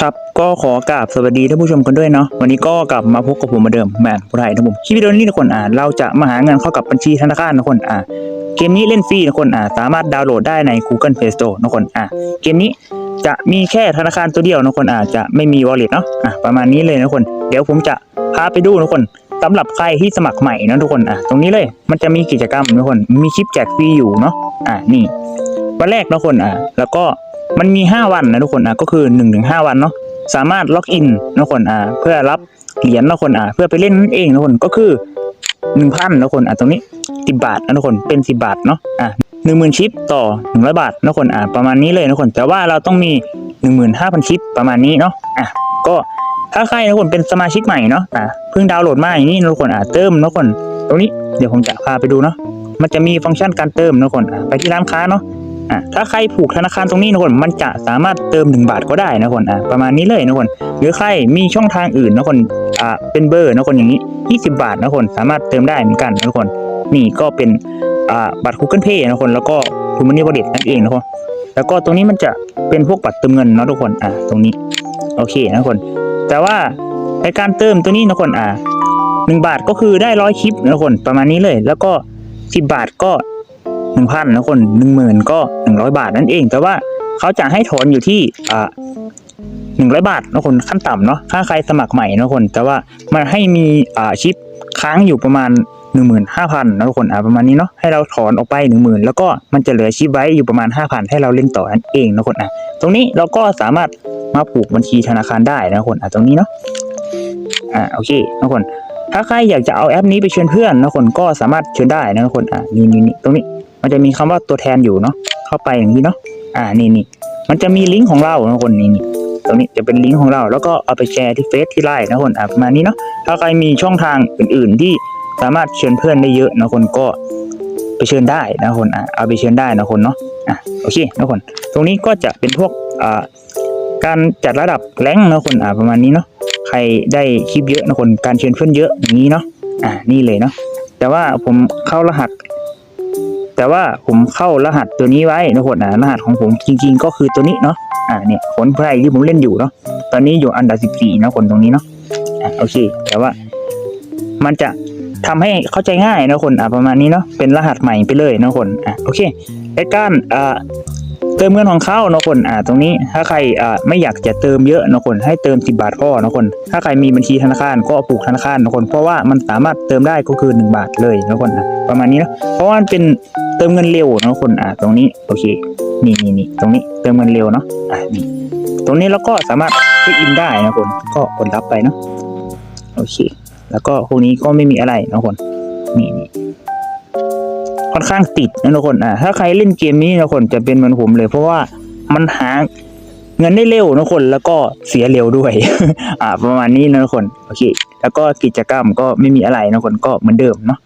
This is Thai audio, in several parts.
ครับก็ขอกราบสวัสดีท่านผู้ชมกันด้วยเนาะวันนี้ก็กลับมาพบกับผมเหมือนเดิมแมนผู้ไทยนะผมคลิปวิดีโอนี้ทุกคนอ่าเราจะมาหาเงินเข้ากับบัญชีธนาคารทุกคนอ่าเกมนี้เล่นฟรีทุกคนอ่าสามารถดาวน์โหลดได้ใน Google Play Store ทุกคนอ่าเกมนี้จะมีแค่ธนาคารตัวเดียวทุกคนอ่าจะไม่มี wallet เนาะอ่าประมาณนี้เลยทุกคน เดี๋ยวผมจะพาไปดูทุกคนสำหรับใครที่สมัครใหม่นะทุกคนอะตรงนี้เลยมันจะมีกิจกรรมทุกคนมีคลิปแจกฟรีอยู่เนาะอ่านี่วันแรกนะคนอะแล้วก็ มันมี 5 วันนะทุกคนอะก็คือ1นถึงหวันเนาะสามารถล็อกอินนะทุกคนอะเพื่อรับเหรียญนะคนอะเพื่อไปเล่นนั่นเองนะคนก็คือ1,000นะทุกคนอะตรงนี้10บาทนะทุกคนเป็น10บาทเนาะอะหนึ่งหมื่นชิปต่อ100บาทนะคนอะประมาณนี้เลยนะคนแต่ว่าเราต้องมี15,000ชิปประมาณนี้เนาะอะก็ถ้าใครนะคนเป็นสมาชิกใหม่เนาะอะเพิ่งดาวน์โหลดมาอย่างนี้นะทุกคนอะเติมนะคนตรงนี้เดี๋ยวผมจะพาไปดูเนาะมันจะมีฟังก์ชันการเติมนะคนอะไปที่ร้านค้าเนาะ อะถ้าใครผูกธนาคารตรงนี้นะคนมันจะสามารถเติม 1 บาทก็ได้นะคนอะประมาณนี้เลยนะคนหรือใครมีช่องทางอื่นนะคนอะเป็นเบอร์นะคนอย่างนี้ 20 บาทนะคนสามารถเติมได้เหมือนกันนะคนนี่ก็เป็นอ่าบัตร Google Pay นะคนแล้วก็ทูมันนี่วอลเล็ตนั่นเองนะคนแล้วก็ตรงนี้มันจะเป็นพวกบัตรเติมเงินเนาะทุกคนอะตรงนี้โอเคนะคน แต่ว่าในการเติมตัวนี้นะคนอะหนึ่งบาทก็คือได้ร้อยคลิปนะคนประมาณนี้เลย แล้วก็สิบบาทก็ หนึ่งพันนะคนหนึ่งหมื่นก็หนึ่งร้อยบาทนั่นเอง แต่ว่าเขาจะให้ถอนอยู่ที่อ่าหนึ่งร้อยบาทนะคนขั้นต่ำเนาะถ้าใครสมัครใหม่นะคน แต่ว่ามันให้มีอ่าชิปค้างอยู่ประมาณหนึ่งหมื่นห้าพันนะทุกคนอ่าประมาณนี้เนาะให้เราถอนออกไปหนึ่งหมื่นแล้วก็มันจะเหลือชิปไว้อยู่ประมาณห้าพันให้เราเล่นต่อนั่นเองนะคนอะตรงนี้เราก็สามารถมาผูกบัญชีธนาคารได้นะคนอะตรงนี้เนาะอ่าโอเคนะคนถ้าใครอยากจะเอาแอปนี้ไปเชิญเพื่อนนะคนก็สามารถเชิญได้นะคนอ่านี่นี่นี่ตรงนี้ มันจะมีคำว่าตัวแทนอยู่เนาะเข้าไปอย่างนี้เนาะอ่านี่นี่มันจะมีลิงก์ของเรานะคนนี่นี่ตรงนี้จะเป็นลิงก์ของเรา แล้วก็เอาไปแชร์ที่เฟซที่ไลน์นะคนอ่าประมาณนี้เนาะถ้าใครมีช่องทางอื่น ๆ ที่สามารถเชิญเพื่อนได้เยอะนะคนก็ไปเชิญได้นะคนอ่าเอาไปเชิญได้นะคนเนาะอะโอเคนะคน ตรงนี้ก็จะเป็นพวกอ่าการจัดระดับแรงนะคนอ่าประมาณนี้เนาะใครได้คลิปเยอะนะคนการเชิญเพื่อนเยอะอย่างนี้เนาะอ่านี่เลยเนาะแต่ว่าผมเข้ารหัส แต่ว่าผมเข้ารหัสตัวนี้ไว้นะคนอ่ารหัสของผมจริง ๆ ก็คือตัวนี้เนาะอ่าเนี่ยผลไพรที่ผมเล่นอยู่เนาะตอนนี้อยู่อันดับสิบสี่นะคนตรงนี้เนาะอ่าโอเค แต่ว่า มันจะทำให้เข้าใจง่ายนะคนอ่าประมาณนี้เนาะเป็นรหัสใหม่ไปเลยนะคนอ่าโอเคไอ้การอ่า เติมเงินของเขานะคนอ่าตรงนี้ถ้าใครอ่าไม่อยากจะเติมเยอะนะคนให้เติมสิบาทพ่อนะคน ถ้าใครมีบัญชีธนาคารก็ผูกธนาคารนะคน เพราะว่ามันสามารถเติมได้ก็คือหนึ่งบาทเลยนะคนอะประมาณนี้เนาะเพราะว่ามันเป็นเติมเงินเร็วนะคนอ่าตรงนี้โอเคนี่นี่นี่ตรงนี้เติมเงินเร็วเนาะอ่านี่ตรงนี้เราก็สามารถเช็คอินได้นะคนก็กดรับไปเนาะโอเค แล้วก็พวกนี้ก็ไม่มีอะไรนะคนนี่นี่ ค่อนข้างติดนะทุกคนอ่าถ้าใครเล่นเกมนี้นะคนจะเป็นเหมือนผมเลย เพราะว่ามันหาเงินได้เร็วนะคนแล้วก็เสียเร็วด้วย อ่า ประมาณนี้นะทุกคนโอเค แล้วก็กิจกรรมก็ไม่มีอะไรนะคนก็เหมือนเดิมเนาะ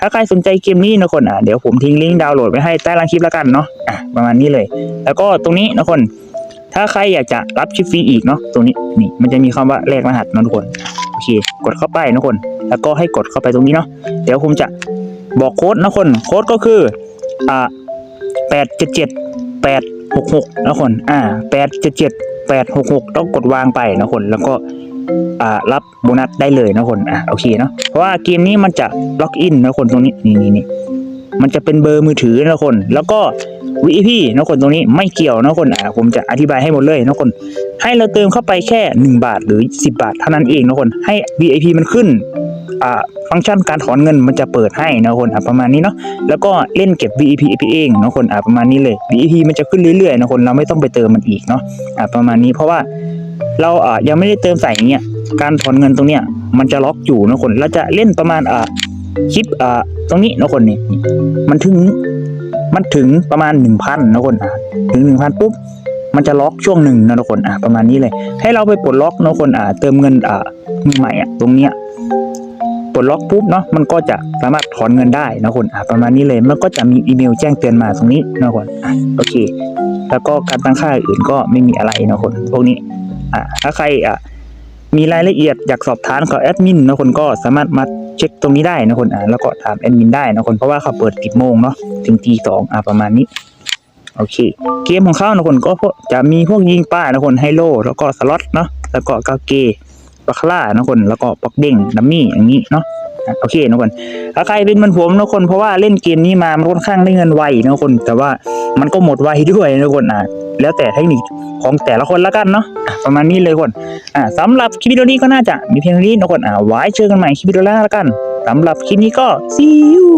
ถ้าใครสนใจเกมนี้นะคนอะเดี๋ยวผมทิ้งลิงก์ดาวน์โหลดไว้ให้ใต้ล่างคลิปแล้วกันเนาะอะประมาณนี้เลย แล้วก็ตรงนี้นะคน ถ้าใครอยากจะรับชิปฟรีอีกเนาะตรงนี้นี่มันจะมีคำว่าแลกรหัสนะทุกคนโอเค กดเข้าไปนะคน แล้วก็ให้กดเข้าไปตรงนี้เนาะเดี๋ยวผมจะ บอกโค้ดนะคนโค้ดก็คืออ่าแปดเจ็ดเจ็ดแปดหกหกนะคนอ่าแปดเจ็ดเจ็ดแปดหกหกต้องกดวางไปนะคนแล้วก็อ่ารับโบนัสได้เลยนะคนอะโอเคเนาะเพราะว่าเกมนี้มันจะล็อกอินนะคนตรงนี้นี่นี่นี่มันจะเป็นเบอร์มือถือนะคน แล้วก็ VIP นะคนตรงนี้ไม่เกี่ยวนะคนอะผมจะอธิบายให้หมดเลยนะคน ให้เราเติมเข้าไปแค่ 1 บาทหรือ 10 บาทเท่านั้นเองนะคนให้ VIP มันขึ้น ฟังก์ชันการถอนเงินมันจะเปิดให้นะคนอะประมาณนี้เนาะแล้วก็เล่นเก็บ VIP เองนะคนอะประมาณนี้เลย VIP มันจะขึ้นเรื่อยๆนะคนเราไม่ต้องไปเติมมันอีกเนาะอะประมาณนี้เพราะว่าเราอะยังไม่ได้เติมใส่เงี้ยการถอนเงินตรงเนี้ยมันจะล็อกอยู่นะคนเราจะเล่นประมาณอ่าคลิปอ่าตรงนี้นะคนนี่มันถึงมันถึงประมาณหนึ่งพันนะคนอะถึงหนึ่งพันปุ๊บมันจะล็อกช่วงหนึ่งนะทุกคนอะประมาณนี้เลย ให้เราไปปลดล็อกนะคนอะเติมเงินอ่ามือใหม่อะตรงเนี้ย ปลดล็อกปุ๊บเนาะมันก็จะสามารถถอนเงินได้นะคนอะประมาณนี้เลยมันก็จะมีอีเมลแจ้งเตือนมาตรงนี้นะคนอะโอเค แล้วก็การตั้งค่าอื่นก็ไม่มีอะไรนะคนพวกนี้อ่าถ้าใครอะมีรายละเอียดอยากสอบถามกับแอดมินนะคนก็สามารถมาเช็คตรงนี้ได้นะคนอ่าแล้วก็ถามแอดมินได้นะคนเพราะว่าเขาเปิดติดโมงเนาะถึงตีสองอ่าประมาณนี้โอเค เกมของเขานะคนก็จะมีพวกยิงป้านะคนไฮโลแล้วก็สล็อตเนาะแล้วก็กาเก บาคาร่านะคนแล้วก็ปอกเด้งดัมมี่อย่างนี้เนาะอะโอเคนะคนถ้าใครเป็นมันผมนะคนเพราะว่าเล่นเกมนี้มามันค่อนข้างได้เงินไวนะคน แต่ว่ามันก็หมดไวด้วยนะคนอะแล้วแต่เทคนิคของแต่ละคนละกันเนาะอะประมาณนี้เลยคนอะสำหรับคลิปวิดีโอนี้ก็น่าจะมีเพียงเท่านี้นะคนอะไว้เจอกันใหม่คลิปวิดีโอหน้าละกันสำหรับคลิปนี้ก็ see you